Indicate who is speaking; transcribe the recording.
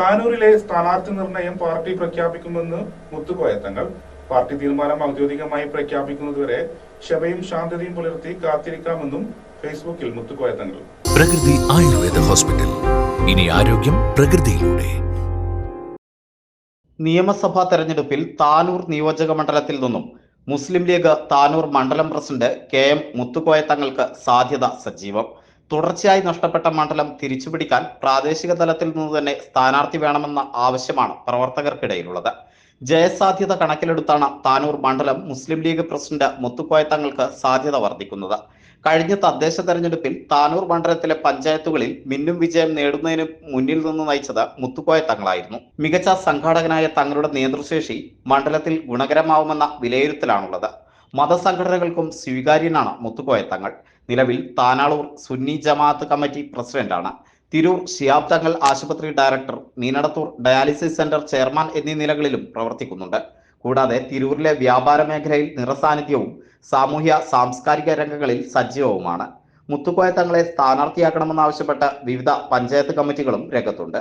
Speaker 1: താനൂരിലെ സ്ഥാനാർത്ഥി നിർണയം പാർട്ടി പ്രഖ്യാപിക്കുമെന്ന് മുത്തുകോയ തങ്ങൾ. പാർട്ടി തീരുമാനം ഔദ്യോഗികമായി പ്രഖ്യാപിക്കുന്നതുവരെ ശബയും ശാന്തതയും പുലർത്തി കാത്തിരിക്കാമെന്നും ഫേസ്ബുക്കിൽ മുത്തുകോയ തങ്ങൾ.
Speaker 2: പ്രകൃതി ആയുർവേദ ഹോസ്പിറ്റൽ. ഇനി ആരോഗ്യം പ്രകൃതിയിലൂടെ.
Speaker 3: നിയമസഭാ തെരഞ്ഞെടുപ്പിൽ താനൂർ നിയോജക മണ്ഡലത്തിൽ നിന്നും മുസ്ലിം ലീഗ് താനൂർ മണ്ഡലം പ്രസിഡന്റ് കെ എം മുത്തുക്കോയ തങ്ങൾക്ക് സാധ്യത സജീവം. തുടർച്ചയായി നഷ്ടപ്പെട്ട മണ്ഡലം തിരിച്ചുപിടിക്കാൻ പ്രാദേശിക തലത്തിൽ നിന്ന് തന്നെ സ്ഥാനാർത്ഥി വേണമെന്ന ആവശ്യമാണ് പ്രവർത്തകർക്കിടയിലുള്ളത്. ജയസാധ്യത കണക്കിലെടുത്താണ് താനൂർ മണ്ഡലം മുസ്ലിം ലീഗ് പ്രസിഡന്റ് മുത്തുക്കോയ തങ്ങൾക്ക് സാധ്യത വർദ്ധിക്കുന്നത്. കഴിഞ്ഞ തദ്ദേശ തെരഞ്ഞെടുപ്പിൽ താനൂർ മണ്ഡലത്തിലെ പഞ്ചായത്തുകളിൽ മിന്നും വിജയം നേടുന്നതിന് മുന്നിൽ നിന്ന് നയിച്ചത് മുത്തുക്കോയ തങ്ങളായിരുന്നു. മികച്ച സംഘാടകനായ തങ്ങളുടെ നേതൃശേഷി മണ്ഡലത്തിൽ ഗുണകരമാവുമെന്ന വിലയിരുത്തലാണുള്ളത്. മതസംഘടനകൾക്കും സ്വീകാര്യനാണ് മുത്തുക്കോയ തങ്ങൾ. നിലവിൽ താനാളൂർ സുന്നി ജമാഅത്ത് കമ്മിറ്റി പ്രസിഡന്റാണ്. തിരൂർ ഷിയാബ് തങ്ങൾ ആശുപത്രി director Meenadathur dialysis centre chairman എന്നീ നിലകളിലും പ്രവർത്തിക്കുന്നുണ്ട്. കൂടാതെ തിരൂരിലെ വ്യാപാര മേഖലയിൽ നിറസാന്നിധ്യവും സാമൂഹ്യ സാംസ്കാരിക രംഗങ്ങളിൽ സജീവവുമാണ്. മുത്തുക്കോയ തങ്ങളെ സ്ഥാനാർത്ഥിയാക്കണമെന്നാവശ്യപ്പെട്ട് വിവിധ പഞ്ചായത്ത് കമ്മിറ്റികളും രംഗത്തുണ്ട്.